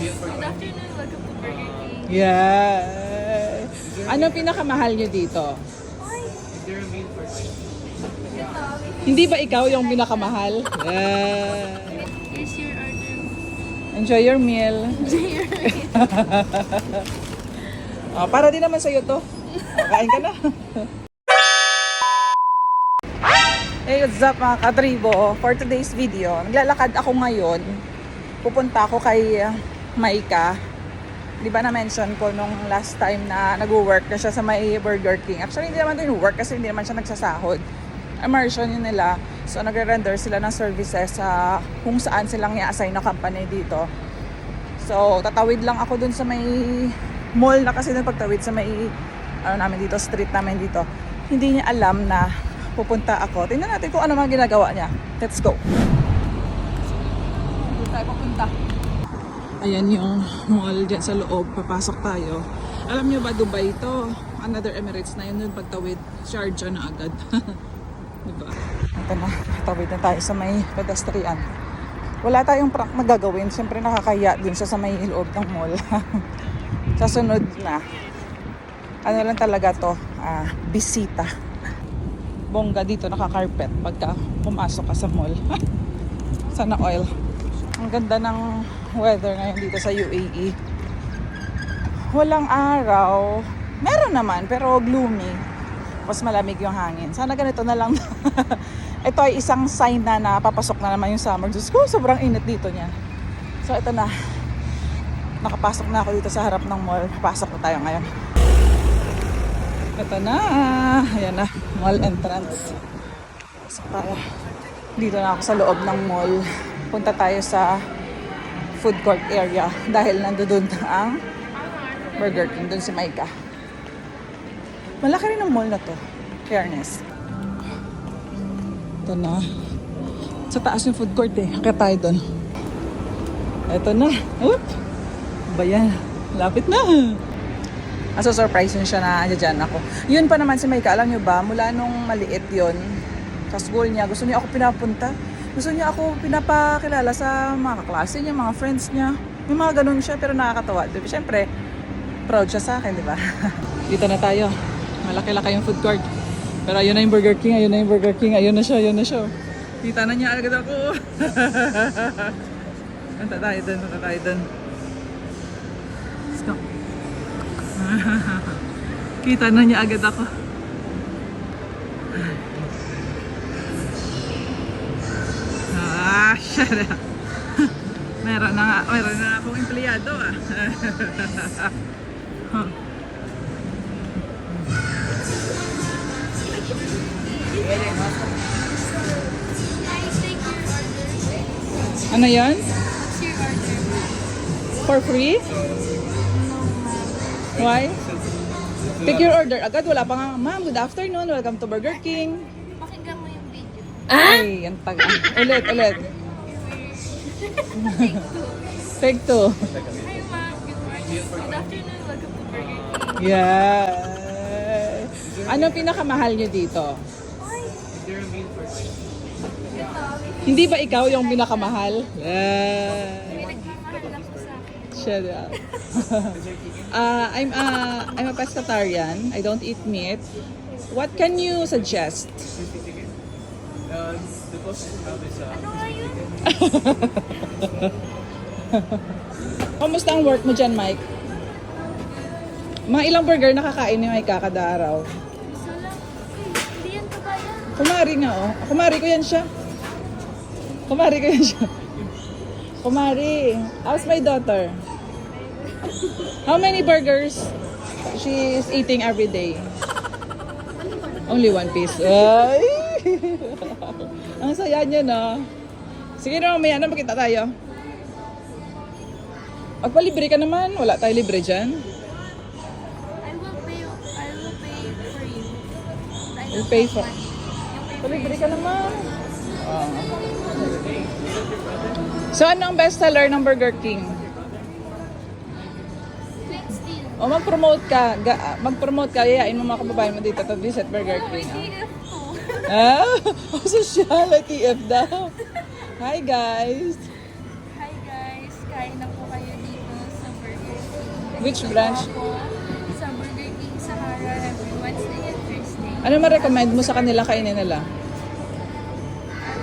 Good afternoon, welcome to Burger King. Yeah. Ano pinakamahal nyo dito? Hindi ba ikaw yung pinakamahal? Yeah. Here's your order. Enjoy your meal. Oh, para din naman sa'yo to. Kain ka na. hey, what's up mga katribo? For today's video, naglalakad ako ngayon. Pupunta ako kay Maika. Di ba na-mention ko nung last time na nag-work na siya sa may Burger King. Actually, hindi naman din work kasi hindi naman siya nagsasahod. Immersion yun nila. So, nagre-render sila ng services sa kung saan silang i-assign na company dito. So, tatawid lang ako dun sa may mall na kasi nung pagtawid sa may ano namin dito, street namin dito. Hindi niya alam na pupunta ako. Tingnan natin kung ano mga ginagawa niya. Let's go. Doon tayo papunta. Ayan yung mall dyan sa loob. Papasok tayo. Alam niyo ba, Dubai ito? Another Emirates na yun dun pagtawid. Sharjah na agad. diba? Ito na. Tawid na tayo sa may pedestrian wala tayong prank na gagawin. Siyempre nakakaya din siya sa may loob ng mall. sa sunod na, ano lang talaga to, ah, bisita. Bongga dito naka-carpet pagka pumasok ka sa mall. Sana oil. Ang ganda ng weather ngayon dito sa UAE. Walang araw. Meron naman, pero gloomy. Mas malamig yung hangin. Sana ganito na lang. ito ay isang sign na napapasok na naman yung summer. Diyos ko, sobrang init dito niya. So ito na. Nakapasok na ako dito sa harap ng mall. Pasok na tayo ngayon. Ito na. Ayan na. Mall entrance. Pasok tayo. Dito na ako sa loob ng mall. Punta tayo sa food court area dahil nandoon ang Burger King doon si Maika. Malaki rin ang mall na to. Fairness. Ito na. Sa taas yung food court eh. Kaya tayo doon. Ito na. Oop! Ba yan? Lapit na. Aso surprise yun siya na andyan ako. Yun pa naman si Maika, alam nyo ba, mula nung maliit yon sa school niya, gusto niya ako pinapunta. Gusto niya ako pinapakilala sa mga kaklase niya, mga friends niya. May mga ganun siya, pero nakakatawa. Di ba? Siyempre, proud siya sa akin, di ba? Dito na tayo. Malaki-laki yung food court. Pero ayun na yung Burger King, ayun na yung Burger King, ayun na siya, ayun na siya. Kita na niya agad ako. Punta tayo dun, punta tayo dun. Go. Kita na niya agad ako. Ah, shut up. meron na nga, meron na akong empleyado ah. Ano yan? For free? Why? Take your order. Agad wala pa nga. Ma'am, good afternoon. Welcome to Burger King. Pakinggan mo yung video. Ay, ang tag... ulit, ulit. Take two. Hi, ma'am. Good morning. Good afternoon, welcome to Burger King. Yeah. Ano pinakamahal nyo dito? Hindi ba ikaw yung pinakamahal? Yeah. Pinagmamahal lang po sa akin. Shut up. uh, I'm a, I'm a pescatarian. I don't eat meat. What can you suggest? Ano yun? Kamusta ang work mo dyan, Mike? Mga ilang burger nakakain ni Mike kada araw? Kumari nga, oh. Kumari ko yan siya. Kumari ko yan siya. Kumari, how's my daughter? How many burgers she is eating every day? Only one piece. Ay! Ang saya niya, no? Sige na, mamaya na makita tayo. Magpalibre ka naman. Wala tayo libre dyan. I will pay, I will pay for you. I We'll pay for- Palibre ka naman. So, ano ang best seller ng Burger King? O mag-promote ka, ga, mag-promote ka, yayain mo mga kababayan mo dito to visit Burger Oh, King. Po. Ah, oh, social, like TF daw. Hi guys. Hi guys, kain na po kayo dito. Which branch? Ako sa Burger King Sahara every Wednesday and Thursday. Ano ma-recommend mo sa kanila kainin nila? I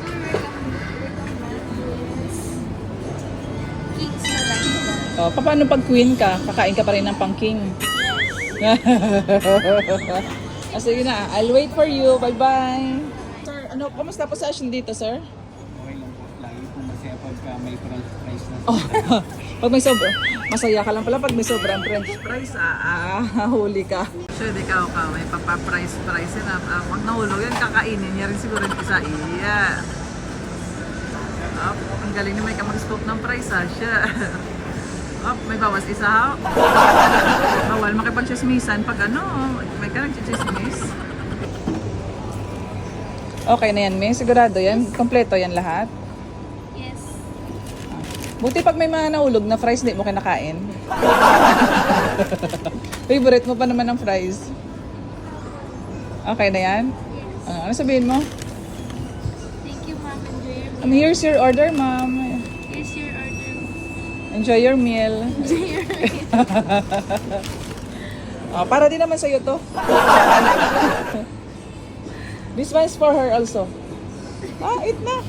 will recommend is King Salad. Oh, paano pag queen ka? Kakain ka pa rin ng pang king. ah, sige na. I'll wait for you. Bye-bye. Sir, ano, kamusta po session dito, sir? Okay lang po. Lagi po masaya pagka may french fries na. Oh, pag may sobra, masaya ka lang pala pag may sobrang french fries, ah, ah huli ka. Sure, ikaw ka, may papaprice price na. Ah, pag nahulog yan, kakainin niya rin siguro yung isa. Iya. Ah, ang galing ni Mike mag-scope ng price, ah, siya. Oh, may bawas isa ha. Bawal makipag-chismisan pag ano, may ka nag-chismis. Okay na yan, May. Sigurado yan. Kompleto yan lahat. Yes. Buti pag may mga nahulog na fries, di mo kinakain. Favorite mo pa naman ng fries. Okay na yan? Yes. Ah, ano sabihin mo? Thank you, Mom. Enjoy your Um, here's your order, ma'am. Your. Enjoy your meal. Enjoy your Ah, para din naman sa'yo to. This one is for her also. Ah, eat na.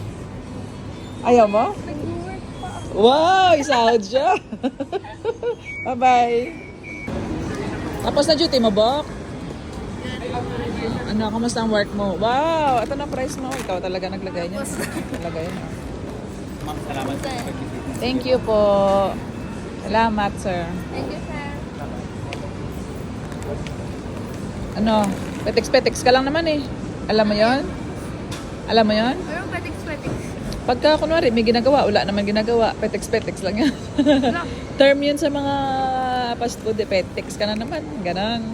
Ayaw mo? Nag-work pa ako. Wow, isahod siya. Bye-bye. Tapos na duty mo, Bok? Ano, kamusta ang work mo? Wow, ito na price mo. Ikaw talaga naglagay niya. Naglagay niya. Ma'am, salamat. Thank you po. Salamat, sir. Thank you, sir. Ano, petiks-petiks ka lang naman eh. Alam mo yon? Alam mo yon? Pero patiks-patiks. Pagka kunwari may ginagawa, wala naman ginagawa, petiks-petiks lang yan. Term yun sa mga fast food, eh, petiks ka na naman. Ganon.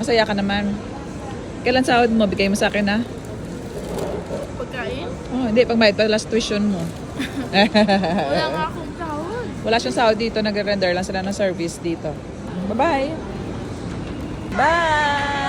Masaya ka naman. Kailan sahod mo? Bigay mo sa akin ha? Pagkain? Oh, hindi, pagbayad pa last tuition mo. Wala nga akong sahod. Wala siyang sahod dito. Nag-render lang sila ng service dito. Bye-bye! Bye! -bye. Bye.